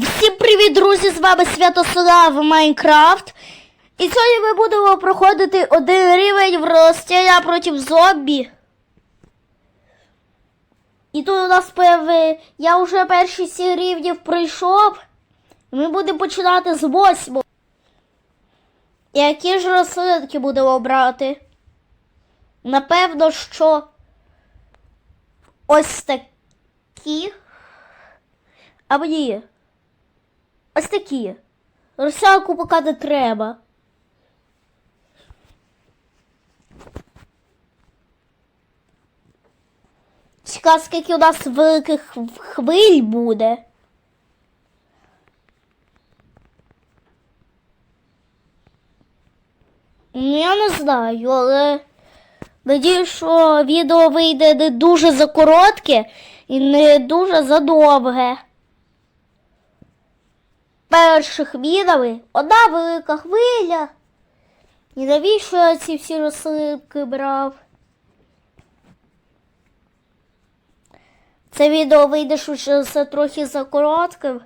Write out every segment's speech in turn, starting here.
Всім привіт, друзі! З вами Святослав Майнкрафт. І сьогодні ми будемо проходити один рівень в розстріля проти зомбі. І тут у нас певне, я вже перші сім рівнів пройшов. Ми будемо починати з восьмого. Які ж рослинки будемо брати? Напевно, що ось такі. А мені. Ось такі. Русалку поки не треба. Цікаво, скільки у нас великих хвиль буде. Ну, Я не знаю, але надію, що відео вийде не дуже закоротке і не дуже задовге. Перших відами одна велика хвиля. І навіщо я ці всі рослинки брав? Це відео вийде швидше все трохи за коротким,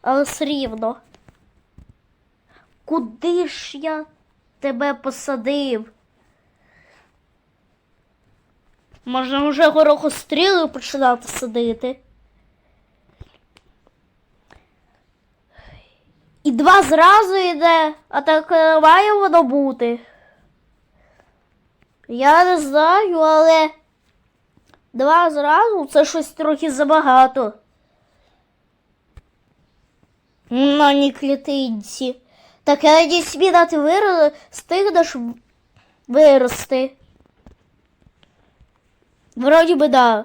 але все рівно. Куди ж я тебе посадив? Можна вже горохостріли починати садити. І два зразу йде, а так е, має воно бути. Я не знаю, але два зразу це щось трохи забагато. На ні клітинці. Так я надіюсь, міна ти виро... стигнеш вирости. Вроді би да.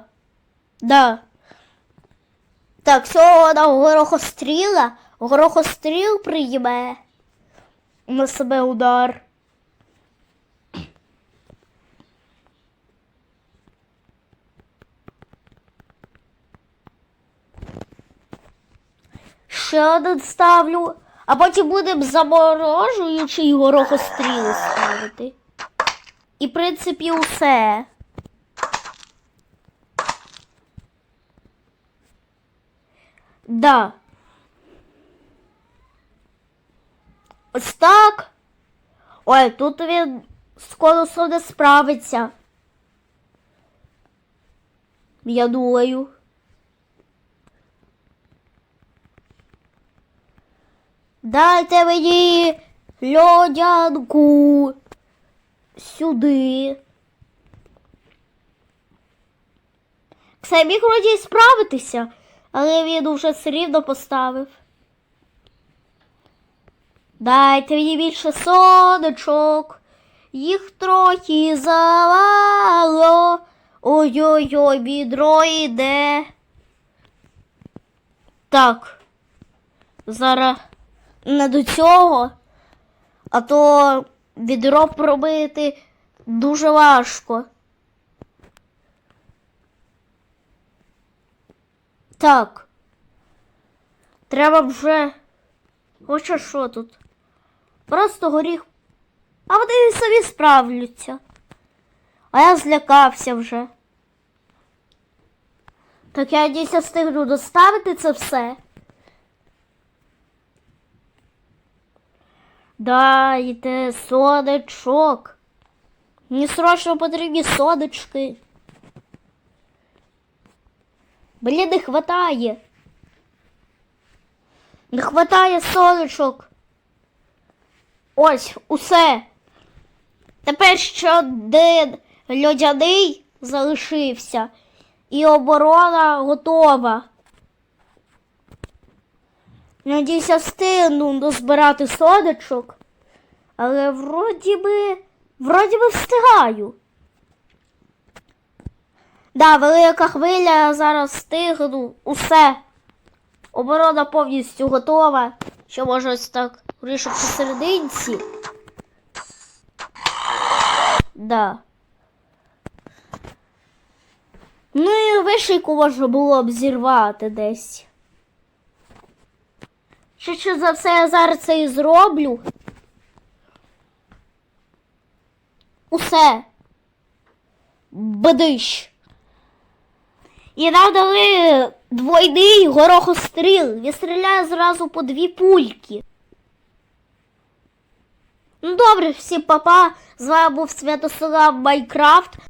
Да. Так, всього на горохостріла. Горохостріл прийме на себе удар. Ще один ставлю, а потім будемо заморожуючий горохостріл ставити. І, в принципі, усе. Да. Ось так. Ой, тут він з колесом не справиться. Я думаю. Дайте мені льодянку сюди. Все міг вроді справитися, але він уже все рівно поставив. Дайте мені більше сонечок, їх трохи завало. Ой-ой-ой, відро йде. Так. Зараз не до цього, а то відро пробити дуже важко. Так. Треба вже. Хоча що тут? Просто горіх. А вони самі справляться. А я злякався вже. Так я надіюся встигну доставити це все. Дайте сонечок. Мені срочно потрібні сонечки. Блін, не хватає. Не хватає сонечок. Ось, усе. Тепер ще один льодяний залишився. І оборона готова. Надіюся, встигну дозбирати сонечок. Але вроді би, вроді би встигаю. Да, велика хвиля, я зараз встигну. Усе. Оборона повністю готова. Що може ось так рішу посерединці. Да. Ну і вишийку можна було б зірвати десь. Швидше за все я зараз це і зроблю. Усе. Бадиш. І нам дали двойний горохостріл. Відстріляє зразу по дві пульки. Ну добре, всі папа. З вами був Святослав Майкрафт.